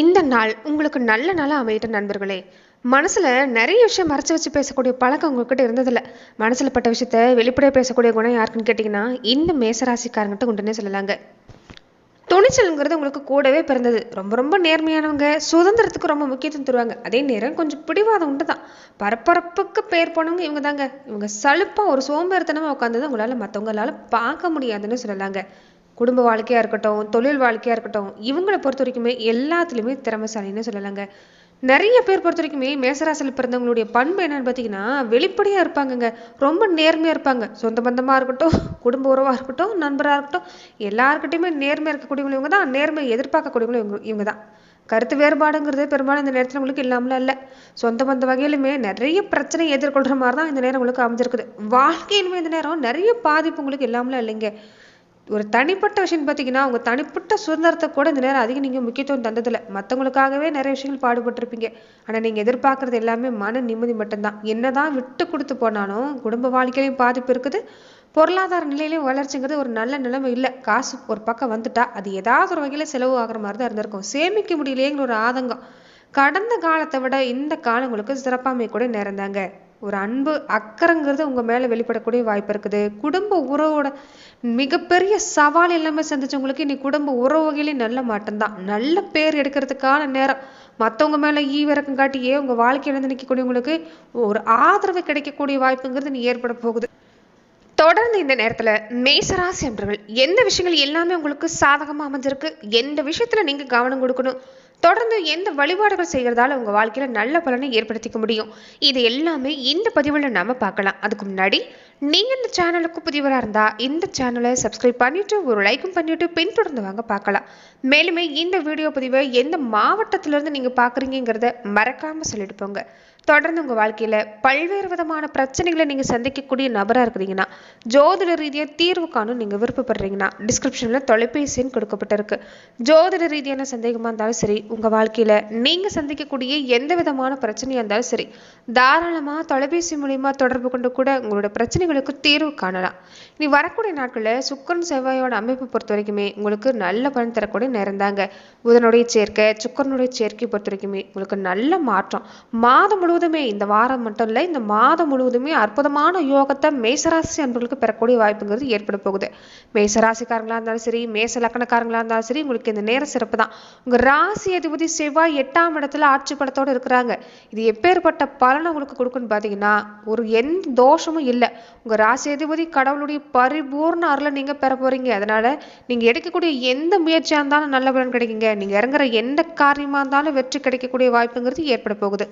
இந்த நாள் உங்களுக்கு நல்ல நாளாக அமையட்டும் நண்பர்களே. மனசுல நிறைய விஷயம் மறைச்சு வச்சு பேசக்கூடிய பழக்கம் உங்ககிட்ட இருந்ததில்ல. மனசில் பட்ட விஷயத்த வெளிப்படையாக பேசக்கூடிய குணம் யாருக்குன்னு கேட்டிங்கன்னா இந்த மேசராசிக்காரங்கிட்ட உண்டுன்னு சொல்லலாங்க. துணிச்சல்ங்கிறது உங்களுக்கு கூடவே பிறந்தது. ரொம்ப ரொம்ப நேர்மையானவங்க சுதந்திரத்துக்கு ரொம்ப முக்கியத்துவம் தருவாங்க. அதே நேரம் கொஞ்சம் பிடிவாதம் உண்டு தான் பரபரப்புக்கு பேர் போனவங்க இவங்க தாங்க இவங்க சலுப்பாக ஒரு சோம்பேறித்தனமாக உட்காந்தது உங்களால் மற்றவங்களால பார்க்க முடியாதுன்னு சொல்லலாங்க. குடும்ப வாழ்க்கையாக இருக்கட்டும் தொழில் வாழ்க்கையாக இருக்கட்டும் இவங்களை பொறுத்த வரைக்குமே எல்லாத்துலேயுமே திறமைசாலின்னு சொல்லலாங்க. நிறைய பேர் பொறுத்த வரைக்குமே மேசராசியில் பிறந்தவங்களுடைய பண்பு என்னன்னு பார்த்தீங்கன்னா வெளிப்படையாக இருப்பாங்கங்க. ரொம்ப நேர்மையாக இருப்பாங்க. சொந்த பந்தமாக இருக்கட்டும் குடும்ப உறவாக இருக்கட்டும் நண்பராக இருக்கட்டும் எல்லாருக்கிட்டையுமே நேர்மையாக இருக்கக்கூடியவங்க இவங்க தான். நேர்மையை எதிர்பார்க்கக்கூடியவங்களும் இவங்க இவங்க தான். கருத்து வேறுபாடுங்கிறது பெரும்பாலும் இந்த நேரத்தில் உங்களுக்கு இல்லாமலாம் இல்லை. சொந்த பந்த வகையிலுமே நிறைய பிரச்சனை எதிர்கொள்கிற மாதிரி தான் இந்த நேரம் உங்களுக்கு அமைஞ்சிருக்குது. வாழ்க்கையிலுமே இந்த நேரம் நிறைய பாதிப்பு உங்களுக்கு இல்லாமலாம் இல்லைங்க. ஒரு தனிப்பட்ட விஷயம் பார்த்தீங்கன்னா உங்க தனிப்பட்ட சுதந்திரத்தை கூட இந்த நேரம் அதிகம் நீங்கள் முக்கியத்துவம் தந்ததில்லை. மற்றவங்களுக்காகவே நிறைய விஷயங்கள் பாடுபட்டிருப்பீங்க. ஆனால் நீங்கள் எதிர்பார்க்கறது எல்லாமே மன நிம்மதி மட்டும்தான். என்னதான் விட்டு கொடுத்து போனாலும் குடும்ப வாழ்க்கையிலையும் பாதிப்பு இருக்குது. பொருளாதார நிலையிலையும் வளர்ச்சிங்கிறது ஒரு நல்ல நிலைமை இல்லை. காசு ஒரு பக்கம் வந்துட்டா அது ஏதாவது ஒரு வகையில் செலவு ஆகிற மாதிரி தான் இருந்திருக்கும். சேமிக்க முடியலையேங்கிற ஒரு ஆதங்கம். கடந்த காலத்தை விட இந்த காலங்களுக்கு சிறப்பாமை கூட நேர்ந்தாங்க ஒரு அன்பு அக்கறைங்கிறது உங்க மேல வெளிப்படக்கூடிய வாய்ப்பு இருக்குது. குடும்ப உறவோட மிகப்பெரிய சவால் எல்லாமே சந்திச்சவங்களுக்கு இன்னைக்கு குடும்ப உறவு வகையிலே நல்ல மாட்டம்தான் நல்ல பேர் எடுக்கிறதுக்கான நேரம். மற்றவங்க மேல ஈவிறக்கம் காட்டியே உங்கள் வாழ்க்கை இழந்து நிற்கக்கூடியவங்களுக்கு ஒரு ஆதரவு கிடைக்கக்கூடிய வாய்ப்புங்கிறது நீ ஏற்பட போகுது. தொடர்ந்து இந்த நேரத்தில் மேசராசி அன்பர்கள் எந்த விஷயங்கள் எல்லாமே உங்களுக்கு சாதகமாக அமைஞ்சிருக்கு? எந்த விஷயத்தில் நீங்கள் கவனம் கொடுக்கணும்? தொடர்ந்து எந்த வழிபாடுகள் செய்கிறதால உங்க வாழ்க்கையில நல்ல பலனை ஏற்படுத்திக்க முடியும்? இது எல்லாமே இந்த பதிவில் நாம பார்க்கலாம். அதுக்கு முன்னாடி நீங்க இந்த சேனலுக்கு புதிவராக இருந்தா இந்த சேனலை சப்ஸ்கிரைப் பண்ணிட்டு ஒரு லைக்கும் பண்ணிட்டு பின்தொடர்ந்து வாங்க பார்க்கலாம். மேலுமே இந்த வீடியோ பதிவை எந்த மாவட்டத்துல இருந்து நீங்க பாக்குறீங்கிறத மறக்காம சொல்லிட்டு போங்க. தொடர்ந்து உங்கள் வாழ்க்கையில் பல்வேறு விதமான பிரச்சனைகளை நீங்கள் சந்திக்கக்கூடிய நபராக இருக்கிறீங்கன்னா ஜோதிட ரீதியாக தீர்வு காணும் நீங்கள் விருப்பப்படுறீங்கன்னா டிஸ்கிரிப்ஷனில் தொலைபேசின்னு கொடுக்கப்பட்டிருக்கு. ஜோதிட ரீதியான சந்தேகமாக இருந்தாலும் சரி உங்கள் வாழ்க்கையில் நீங்கள் சந்திக்கக்கூடிய எந்த விதமான பிரச்சனையாக இருந்தாலும் சரி தாராளமாக தொலைபேசி மூலிமா தொடர்பு கொண்டு கூட உங்களோட பிரச்சனைகளுக்கு தீர்வு காணலாம். இனி வரக்கூடிய நாட்களில் சுக்கரன் செவ்வாயோட அமைப்பு பொறுத்த வரைக்குமே உங்களுக்கு நல்ல பலன் தரக்கூடிய நேரம் தாங்க. புதனுடைய சேர்க்கை சுக்கரனுடைய சேர்க்கை பொறுத்த வரைக்குமே உங்களுக்கு நல்ல மாற்றம். மாதம் முழுவதுமே இந்த வாரம் மட்டும் இல்லை இந்த மாதம் முழுவதுமே அற்புதமான யோகத்தை மேசராசி அன்பர்களுக்கு பெறக்கூடிய வாய்ப்புங்கிறது ஏற்பட போகுது. மேசராசிக்காரங்களாக இருந்தாலும் சரி மேச லக்கணக்காரங்களா இருந்தாலும் சரி உங்களுக்கு இந்த நேரம் சிறப்பு தான். உங்க ராசி அதிபதி செவ்வாய் எட்டாம் இடத்துல ஆட்சி படத்தோட இருக்கிறாங்க. இது எப்பேற்பட்ட பலனை உங்களுக்கு கொடுக்குன்னு பார்த்தீங்கன்னா ஒரு எந்த தோஷமும் இல்லை. உங்க ராசி அதிபதி கடவுளுடைய பரிபூர்ண அருளை நீங்க பெற போறீங்க. அதனால நீங்க எடுக்கக்கூடிய எந்த முயற்சியா இருந்தாலும் நல்ல பலன் கிடைக்குங்க. நீங்க இறங்குற எந்த காரியமா இருந்தாலும் வெற்றி கிடைக்கக்கூடிய வாய்ப்புங்கிறது ஏற்பட போகுது.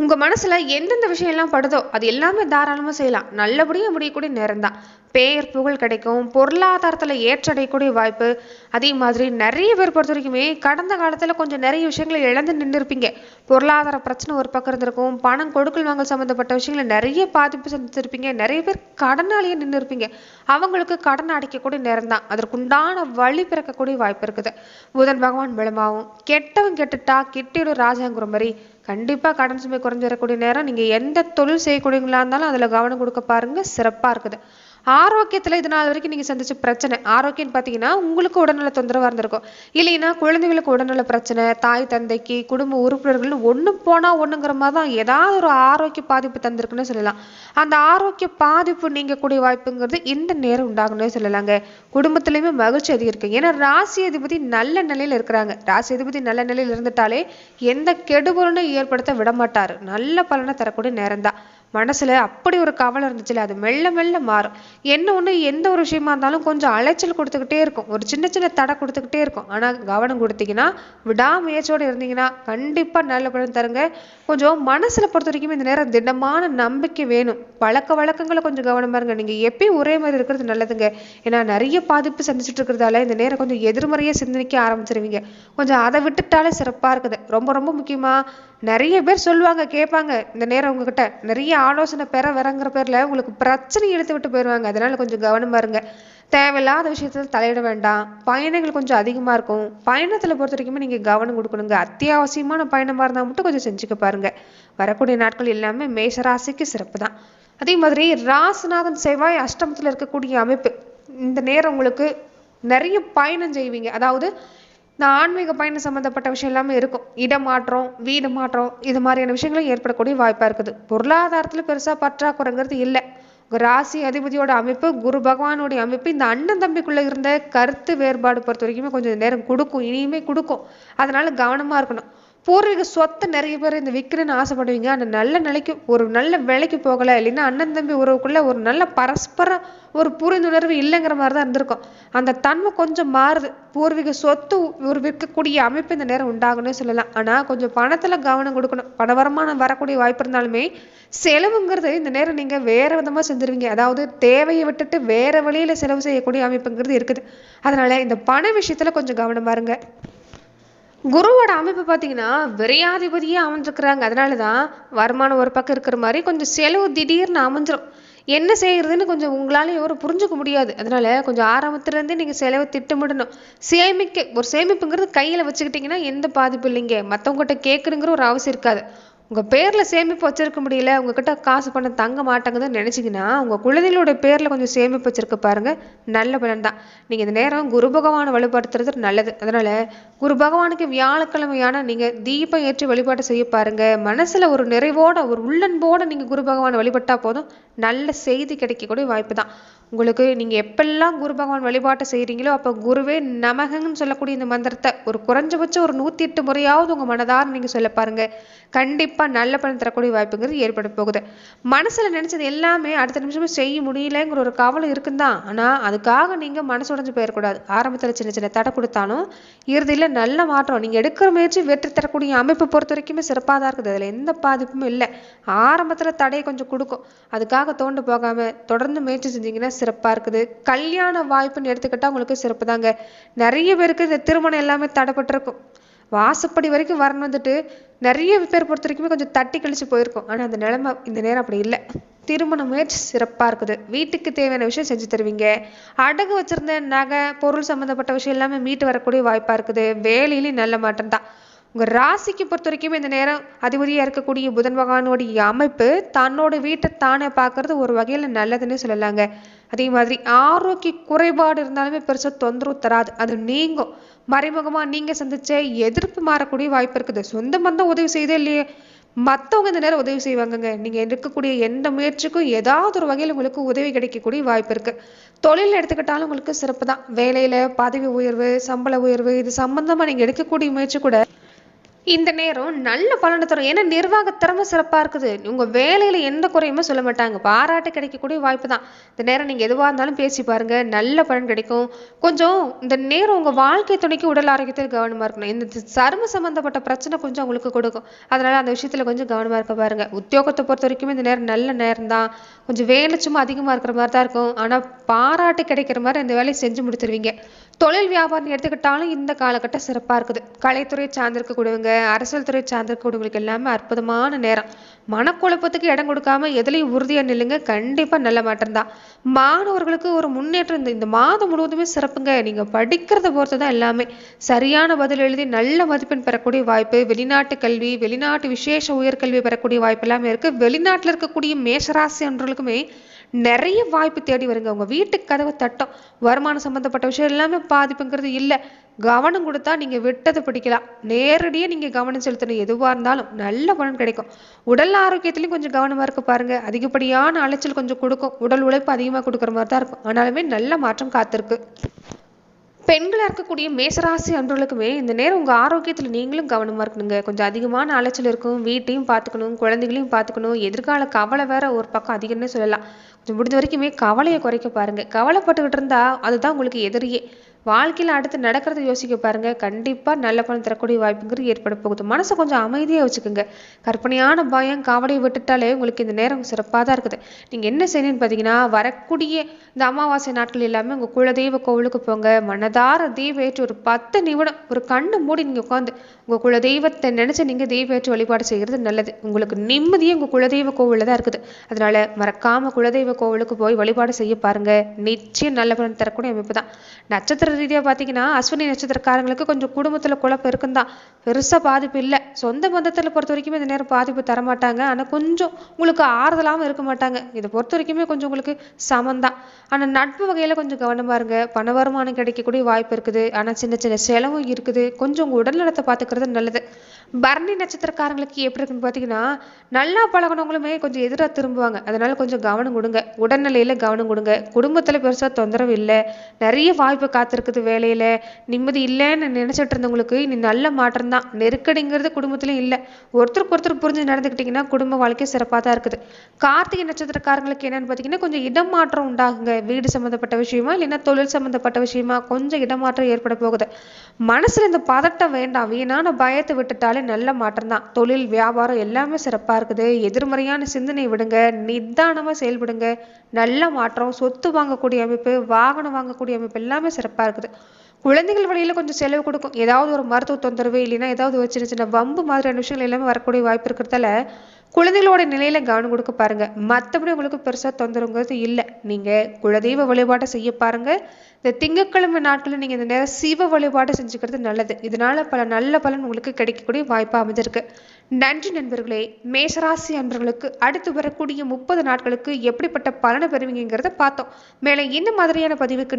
உங்க மனசுல எந்தெந்த விஷயம் எல்லாம் படுதோ அது எல்லாமே தாராளமா செய்யலாம். நல்லபடியா முடியக்கூடிய நேரம் தான் பெயர் புகழ் கிடைக்கும். பொருளாதாரத்துல ஏற்றடையக்கூடிய வாய்ப்பு. அதே மாதிரி நிறைய பேர் பொறுத்த வரைக்குமே கடந்த காலத்துல கொஞ்சம் நிறைய விஷயங்களை இழந்து நின்றுருப்பீங்க. பொருளாதார பிரச்சனை ஒரு பக்கம் இருந்திருக்கும். பணம் கொடுக்கல் வாங்கல் சம்மந்தப்பட்ட விஷயங்களை நிறைய பாதிப்பு சந்திச்சிருப்பீங்க நிறைய பேர் கடனாலேயே நின்று இருப்பீங்க அவங்களுக்கு கடன் அடைக்கக்கூடிய நேரம் தான் அதற்குண்டான வழி பிறக்கக்கூடிய வாய்ப்பு இருக்குது. புதன் பகவான் பலமாகும் கெட்டவன் கெட்டுட்டா கிட்டியோட ராஜாங்கிற மாதிரி கண்டிப்பாக கடன் சுமை குறைஞ்சிடக்கூடிய நேரம். நீங்கள் எந்த தொழில் செய்யக்கூடியவங்களா இருந்தாலும் அதில் கவனம் கொடுக்க பாருங்க. சிறப்பாக இருக்குது. ஆரோக்கியத்தில் இது நாள் வரைக்கும் நீங்கள் சந்திச்ச பிரச்சனை ஆரோக்கியம்னு பார்த்தீங்கன்னா உங்களுக்கு உடல்நல தொந்தரவாக இருந்திருக்கும். இல்லைன்னா குழந்தைகளுக்கு உடல்நல பிரச்சனை தாய் தந்தைக்கு குடும்ப உறுப்பினர்கள் ஒன்று போனால் ஒன்றுங்கிற மாதிரி தான் ஏதாவது ஒரு ஆரோக்கிய பாதிப்பு தந்திருக்குன்னு சொல்லலாம். அந்த ஆரோக்கிய பாதிப்பு நீங்கக்கூடிய வாய்ப்புங்கிறது இந்த நேரம் உண்டாகணும்னு சொல்லலாங்க. குடும்பத்துலேயுமே மகிழ்ச்சி அதிகரிக்கும். ஏன்னா ராசி அதிபதி நல்ல நிலையில் இருக்கிறாங்க. ராசி அதிபதி நல்ல நிலையில் இருந்துட்டாலே எந்த கெடுபொருளும் ஏற்படுத்த விட மாட்டாரு நல்ல பலனை தரக்கூடிய நேரம் தான் மனசில் அப்படி ஒரு கவலை இருந்துச்சுல அது மெல்ல மெல்ல மாறும். என்ன ஒன்று எந்த ஒரு விஷயமா இருந்தாலும் கொஞ்சம் அலைச்சல் கொடுத்துக்கிட்டே இருக்கும். ஒரு சின்ன சின்ன தடை கொடுத்துக்கிட்டே இருக்கும். ஆனால் கவனம் கொடுத்தீங்கன்னா விடாமுயற்சியோடு இருந்தீங்கன்னா கண்டிப்பாக நல்ல பலன் தருங்க. கொஞ்சம் மனசில் பொறுத்த வரைக்கும் இந்த நேரம் திடமான நம்பிக்கை வேணும். பழக்க வழக்கங்களை கொஞ்சம் கவனமா இருங்க. நீங்கள் எப்பயும் ஒரே மாதிரி இருக்கிறது நல்லதுங்க. ஏன்னா நிறைய பாதிப்பு சந்திச்சுட்டு இருக்கிறதால இந்த நேரம் கொஞ்சம் எதிர்மறையாக சிந்தனைக்க ஆரம்பிச்சிருவீங்க. கொஞ்சம் அதை விட்டுட்டாலே சிறப்பாக இருக்குது. ரொம்ப ரொம்ப முக்கியமாக நிறைய பேர் சொல்லுவாங்க கேட்பாங்க இந்த நேரம் உங்ககிட்ட. நிறைய ஆலோசனை பெற வரங்கிற பேரில் உங்களுக்கு பிரச்சனை எடுத்து விட்டு போயிடுவாங்க அதனால் கொஞ்சம் கவனமாக இருங்க. தேவையில்லாத விஷயத்துல தலையிட வேண்டாம். பயணங்கள் கொஞ்சம் அதிகமாக இருக்கும். பயணத்தில் பொறுத்த வரைக்குமே நீங்கள் கவனம் கொடுக்கணுங்க. அத்தியாவசியமான பயணமாக இருந்தால் மட்டும் கொஞ்சம் செஞ்சுக்க பாருங்க. வரக்கூடிய நாட்கள் எல்லாமே மேஷராசிக்கு சிறப்பு தான். அதே மாதிரி ராசிநாதன் செவ்வாய் அஷ்டமத்தில் இருக்கக்கூடிய அமைப்பு. இந்த நேரம் உங்களுக்கு நிறைய பயணம் செய்வீங்க. அதாவது இந்த ஆன்மீக பயணம் சம்மந்தப்பட்ட விஷயம் எல்லாமே இருக்கும். இடமாற்றம் வீடு மாற்றம் இது மாதிரியான விஷயங்களும் ஏற்படக்கூடிய வாய்ப்பாக இருக்குது. பொருளாதாரத்தில் பெருசாக பற்றாக்குறைங்கிறது இல்லை. ராசி அதிபதியோட அமைப்பு குரு பகவானுடைய அமைப்பு இந்த அண்ணன் தம்பிக்குள்ளே இருந்த கருத்து வேறுபாடு பொறுத்த வரைக்குமே கொஞ்சம் நேரம் கொடுக்கும். இனியுமே கொடுக்கும். அதனால கவனமாக இருக்கணும். பூர்வீக சொத்தை நிறைய பேர் இந்த விற்கிறேன்னு ஆசைப்படுவீங்க. ஆனால் நல்ல நிலைக்கு ஒரு நல்ல விலைக்கு போகலை இல்லைன்னா அண்ணன் தம்பி உறவுக்குள்ளே ஒரு நல்ல பரஸ்பர ஒரு புரிந்துணர்வு இல்லைங்கிற மாதிரி தான் இருந்திருக்கும். அந்த தன்மை கொஞ்சம் மாறுது. பூர்வீக சொத்து ஒரு விற்கக்கூடிய அமைப்பு இந்த நேரம் உண்டாகும்னு சொல்லலாம். ஆனால் கொஞ்சம் பணத்தில் கவனம் கொடுக்கணும். பண வருமானம் வரக்கூடிய வாய்ப்பு இருந்தாலுமே செலவுங்கிறது இந்த நேரம் நீங்கள் வேறு விதமாக செஞ்சுருவீங்க. அதாவது தேவையை விட்டுட்டு வேற வழியில் செலவு செய்யக்கூடிய அமைப்புங்கிறது இருக்குது. அதனால் இந்த பண விஷயத்தில் கொஞ்சம் கவனம் இருங்க. குருவோட அமைப்பு பார்த்தீங்கன்னா விரையாதிபதியே அமைஞ்சிருக்கிறாங்க அதனால தான் வருமானம் ஒரு பக்கம் இருக்கிற மாதிரி கொஞ்சம் செலவு திடீர்னு அமைஞ்சிரும். என்ன செய்யறதுன்னு கொஞ்சம் உங்களால எவரும் புரிஞ்சுக்க முடியாது. அதனால கொஞ்சம் ஆரம்பத்துலேருந்தே நீங்கள் செலவு திட்டமிடணும். சேமிக்க ஒரு சேமிப்புங்கிறது கையில் வச்சுக்கிட்டிங்கன்னா எந்த பாதிப்பு இல்லைங்க. மற்றவங்ககிட்ட கேட்கணுங்கிற ஒரு அவசியம் இருக்காது. உங்கள் பேரில் சேமிப்பு வச்சிருக்க முடியல உங்ககிட்ட காசு பணம் தங்க மாட்டேங்குதுன்னு நினச்சிங்கன்னா உங்கள் குழந்தைகளோட பேரில் கொஞ்சம் சேமிப்பு வச்சிருக்க பாருங்கள் நல்ல பலன் தான். நீங்கள் இந்த நேரம் குரு பகவானை வழிபடுத்துறது நல்லது. அதனால் குரு பகவானுக்கு வியாழக்கிழமையான நீங்கள் தீபம் ஏற்றி வழிபாடு செய்ய பாருங்கள் மனசில் ஒரு நிறைவோட ஒரு உள்ளன்போடு நீங்கள் குரு பகவானை வழிபட்டால் போதும். நல்ல செய்தி கிடைக்கக்கூடிய வாய்ப்பு தான். உங்களுக்கு நீங்கள் எப்பெல்லாம் குரு பகவான் வழிபாட்டை செய்கிறீங்களோ அப்போ குருவே நமகன்னு சொல்லக்கூடிய இந்த மந்திரத்தை ஒரு குறைஞ்சபட்சம் ஒரு நூற்றி எட்டு முறையாவது உங்கள் மனதார நீங்கள் சொல்ல பாருங்க. கண்டிப்பாக நல்ல பலன் தரக்கூடிய வாய்ப்புங்கிறது ஏற்பட போகுது. மனசில் நினச்சது எல்லாமே அடுத்த நிமிஷமே செய்ய முடியலங்கிற ஒரு கவலை இருக்குந்தான். ஆனால் அதுக்காக நீங்கள் மனசு உடைஞ்சு போயிடக்கூடாது ஆரம்பத்தில் சின்ன சின்ன தடை கொடுத்தாலும் இறுதியில் நல்ல மாற்றம். நீங்கள் எடுக்கிற முயற்சி வெற்றி தரக்கூடிய அமைப்பு பொறுத்த வரைக்குமே சிறப்பாக தான் இருக்குது. அதில் எந்த பாதிப்பும் இல்லை. ஆரம்பத்தில் தடையை கொஞ்சம் கொடுக்கும். அதுக்காக தோண்டு போகாமல் தொடர்ந்து முயற்சி செஞ்சீங்கன்னா சிறப்பாக இருக்குது. கல்யாண வாய்ப்புன்னு எடுத்துக்கிட்டால் உங்களுக்கு சிறப்பு தாங்க. நிறைய பேருக்கு இந்த திருமணம் எல்லாமே தடைப்பட்டிருக்கும். வாசப்படி வரைக்கும் வரணும் வந்துட்டு நிறைய பேர் பொறுத்த வரைக்குமே கொஞ்சம் தட்டி கழிச்சு போயிருக்கும். ஆனால் அந்த நிலைமை இந்த நேரம் அப்படி இல்லை. திருமண முயற்சி சிறப்பாக இருக்குது. வீட்டுக்கு தேவையான விஷயம் செஞ்சு தருவீங்க. அடகு வச்சிருந்த நகை பொருள் சம்மந்தப்பட்ட விஷயம் எல்லாமே மீட்டு வரக்கூடிய வாய்ப்பாக இருக்குது. வேலையிலையும் நல்ல மாற்றம் தான். உங்கள் ராசிக்கு பொறுத்த வரைக்கும் இந்த நேரம் அதிபதியாக இருக்கக்கூடிய புதன் பகவானுடைய அமைப்பு தன்னோட வீட்டை தானே பார்க்கறது ஒரு வகையில் நல்லதுன்னு சொல்லலாங்க. அதே மாதிரி ஆரோக்கிய குறைபாடு இருந்தாலுமே பெருசாக தொந்தரவு தராது. அது நீங்கும். மறைமுகமாக நீங்கள் சந்திச்ச எதிர்ப்பு மாறக்கூடிய வாய்ப்பு இருக்குது. சொந்த பந்தம் உதவி செய்தே இல்லையே? மற்றவங்க இந்த நேரம் உதவி செய்வாங்கங்க. நீங்கள் இருக்கக்கூடிய எந்த முயற்சிக்கும் ஏதாவது ஒரு வகையில் உங்களுக்கு உதவி கிடைக்கக்கூடிய வாய்ப்பு இருக்குது தொழில் எடுத்துக்கிட்டாலும் உங்களுக்கு சிறப்பு தான் வேலையில் பதவி உயர்வு சம்பள உயர்வு இது சம்மந்தமாக நீங்கள் எடுக்கக்கூடிய முயற்சி கூட இந்த நேரம் நல்ல பலனை தரும். ஏன்னா நிர்வாக திறமை சிறப்பாக இருக்குது. உங்கள் வேலையில் எந்த குறையுமே சொல்ல மாட்டாங்க. பாராட்டு கிடைக்கக்கூடிய வாய்ப்பு தான். இந்த நேரம் நீங்கள் எதுவாக இருந்தாலும் பேசி பாருங்கள் நல்ல பலன் கிடைக்கும். கொஞ்சம் இந்த நேரம் உங்கள் வாழ்க்கை துணைக்கு உடல் ஆரோக்கியத்தில் கவனமாக இருக்கணும். இந்த சரும சம்மந்தப்பட்ட பிரச்சனை கொஞ்சம் உங்களுக்கு கொடுக்கும். அதனால் அந்த விஷயத்தில் கொஞ்சம் கவனமாக இருக்க பாருங்கள் உத்தியோகத்தை பொறுத்த வரைக்கும் இந்த நேரம் நல்ல நேரம் தான். கொஞ்சம் வேலை சும்மா அதிகமாக இருக்கிற மாதிரி தான் இருக்கும். ஆனால் பாராட்டு கிடைக்கிற மாதிரி அந்த வேலையை செஞ்சு முடிச்சிருவீங்க. தொழில் வியாபாரம் எடுத்துக்கிட்டாலும் இந்த காலகட்டம் சிறப்பாக இருக்குது. கலைத்துறை சார்ந்திருக்கக்கூடியவங்க அரசியல் துறை சார்ந்திருக்கக்கூடியவங்களுக்கு எல்லாமே அற்புதமான நேரம். மனக்குழப்பத்துக்கு இடம் கொடுக்காம எதுலையும் உறுதியாக நில்லுங்க. கண்டிப்பாக நல்ல மாற்றம் தான். மாணவர்களுக்கு ஒரு முன்னேற்றம் இந்த இந்த மாதம் முழுவதுமே சிறப்புங்க. நீங்கள் படிக்கிறத பொறுத்து தான் எல்லாமே. சரியான பதில் எழுதி நல்ல மதிப்பெண் பெறக்கூடிய வாய்ப்பு வெளிநாட்டு கல்வி வெளிநாட்டு விசேஷ உயர்கல்வி பெறக்கூடிய வாய்ப்பு எல்லாமே இருக்குது வெளிநாட்டில் இருக்கக்கூடிய மேஷராசி அன்றர்களுக்குமே நிறைய வாய்ப்பு தேடி வருங்க. உங்க வீட்டுக்கு கதவை தட்டம் வருமானம் சம்பந்தப்பட்ட விஷயம் எல்லாமே பாதிப்புங்கிறது இல்லை. கவனம் கொடுத்தா நீங்க விட்டதை பிடிக்கலாம். நேரடியாக நீங்க கவனம் செலுத்தணும். எதுவா இருந்தாலும் நல்ல பலன் கிடைக்கும். உடல் ஆரோக்கியத்திலையும் கொஞ்சம் கவனமா இருக்க பாருங்க. அதிகப்படியான அலைச்சல் கொஞ்சம் கொடுக்கும். உடல் உழைப்பு அதிகமாக கொடுக்குற மாதிரி தான் இருக்கும். ஆனாலுமே நல்ல மாற்றம் காத்திருக்கு. பெண்களாக இருக்கக்கூடிய மேசராசி அன்றர்களுக்குமே இந்த நேரம் உங்கள் ஆரோக்கியத்தில் நீங்களும் கவனமாக இருக்கணுங்க. கொஞ்சம் அதிகமான அலைச்சல் இருக்கும். வீட்டையும் பார்த்துக்கணும் குழந்தைகளையும் பார்த்துக்கணும். எதிர்கால கவலை வேற ஒரு பக்கம் அதிகம்னு சொல்லலாம். கொஞ்சம் முடிஞ்ச வரைக்குமே கவலையை குறைக்க பாருங்க. கவலைப்பட்டுக்கிட்டு இருந்தா அதுதான் உங்களுக்கு எதிரியே. வாழ்க்கையில் அடுத்து நடக்கிறத யோசிக்க பாருங்க. கண்டிப்பாக நல்ல பணம் தரக்கூடிய வாய்ப்புங்கிறது ஏற்பட போகுது. மனசை கொஞ்சம் அமைதியாக வச்சுக்கோங்க. கற்பனையான பயம் காவடியை விட்டுட்டாலே உங்களுக்கு இந்த நேரம் சிறப்பாக தான் இருக்குது. நீங்கள் என்ன செய்யணும்னு பார்த்தீங்கன்னா வரக்கூடிய இந்த அமாவாசை நாட்கள் எல்லாமே உங்கள் குலதெய்வ கோவிலுக்கு போங்க. மனதார தெய்வேற்று ஒரு பத்து நிமிடம் ஒரு கண்ணு மூடி நீங்கள் உட்காந்து உங்கள் குலதெய்வத்தை நினச்சி நீங்கள் தெய்வேற்று வழிபாடு செய்கிறது நல்லது. உங்களுக்கு நிம்மதியே உங்கள் குலதெய்வ கோவிலில் தான் இருக்குது. அதனால மறக்காம குலதெய்வ கோவிலுக்கு போய் வழிபாடு செய்ய பாருங்க. நிச்சயம் நல்ல பலன் தரக்கூடிய அமைப்பு தான். நட்சத்திர நட்சத்திர ரீதியாக பார்த்தீங்கன்னா அஸ்வினி நட்சத்திரக்காரங்களுக்கு கொஞ்சம் குடும்பத்தில் குழப்பம் இருக்குந்தான். பெருசாக பாதிப்பு இல்லை. சொந்த பந்தத்தில் பொறுத்த வரைக்குமே இந்த நேரம் பாதிப்பு தரமாட்டாங்க. ஆனால் கொஞ்சம் உங்களுக்கு ஆறுதலாகவும் இருக்க மாட்டாங்க. இதை பொறுத்த வரைக்குமே கொஞ்சம் உங்களுக்கு சமந்தான். ஆனால் நட்பு வகையில் கொஞ்சம் கவனமாக இருங்க. பண வருமானம் கிடைக்கக்கூடிய வாய்ப்பு இருக்குது. ஆனால் சின்ன சின்ன செலவும் இருக்குது. கொஞ்சம் உங்கள் உடல்நலத்தை பார்த்துக்கிறது நல்லது. பரணி நட்சத்திரக்காரங்களுக்கு எப்படி இருக்குன்னு பார்த்தீங்கன்னா நல்லா பழகினவங்களுமே கொஞ்சம் எதிராக திரும்புவாங்க. அதனால கொஞ்சம் கவனம் கொடுங்க. உடல்நிலையில் கவனம் கொடுங்க. குடும்பத்தில் பெருசாக தொந்தரவு இல்லை. நிறைய வாய்ப்பு காத்திருக்குது வேலையில். நிம்மதி இல்லைன்னு நினச்சிட்டு இருந்தவங்களுக்கு இனி நல்ல மாற்றம் தான். நெருக்கடிங்கிறது குடும்பத்துலையும் இல்லை. ஒருத்தருக்கு ஒருத்தர் புரிஞ்சு நடந்துக்கிட்டிங்கன்னா குடும்ப வாழ்க்கை சிறப்பாக தான் இருக்குது. கார்த்திகை நட்சத்திரக்காரங்களுக்கு என்னன்னு பார்த்தீங்கன்னா கொஞ்சம் இடமாற்றம் உண்டாகுங்க. வீடு சம்மந்தப்பட்ட விஷயமா இல்லைன்னா தொழில் சம்மந்தப்பட்ட விஷயமா கொஞ்சம் இடமாற்றம் ஏற்பட போகுது. மனசில் இந்த பதட்டம் வேண்டாம். வீணான பயத்தை விட்டுட்டாலே நல்ல மாற்றம் தான் தொழில் வியாபாரம் எல்லாமே சிறப்பாக இருக்குது. எதிர்மறையான சிந்தனை விடுங்க. நிதானமாக செயல்படுங்க. நல்ல மாற்றம் சொத்து வாங்கக்கூடிய அமைப்பு வாகனம் வாங்கக்கூடிய அமைப்பு எல்லாமே சிறப்பாக இருக்குது. குழந்தைகள் வழியில் கொஞ்சம் செலவு கொடுக்கும். ஏதாவது ஒரு மருத்துவ தொந்தரவு இல்லைன்னா ஏதாவது ஒரு சின்ன சின்ன வம்பு மாதிரியான விஷயங்கள் எல்லாமே வரக்கூடிய வாய்ப்பு இருக்கிறதால குழந்தைகளோட நிலையில கவனம் கொடுக்க பாருங்க. மற்றபடி உங்களுக்கு பெருசாக தொந்தரவுங்கிறது இல்லை. நீங்கள் குலதெய்வ வழிபாட்டை செய்ய பாருங்க. இந்த திங்கட்கிழமை நாட்களில் நீங்கள் இந்த நேரம் சிவ வழிபாட்டை செஞ்சுக்கிறது நல்லது. இதனால பல நல்ல பலன் உங்களுக்கு கிடைக்கக்கூடிய வாய்ப்பாக அமைஞ்சிருக்கு. நன்றி நண்பர்களே. மேசராசி அன்பர்களுக்கு அடுத்து வரக்கூடிய முப்பது நாட்களுக்கு எப்படிப்பட்ட பலனை பெறுவீங்கிறத பார்த்தோம். மேலே இந்த மாதிரியான பதிவுக்கு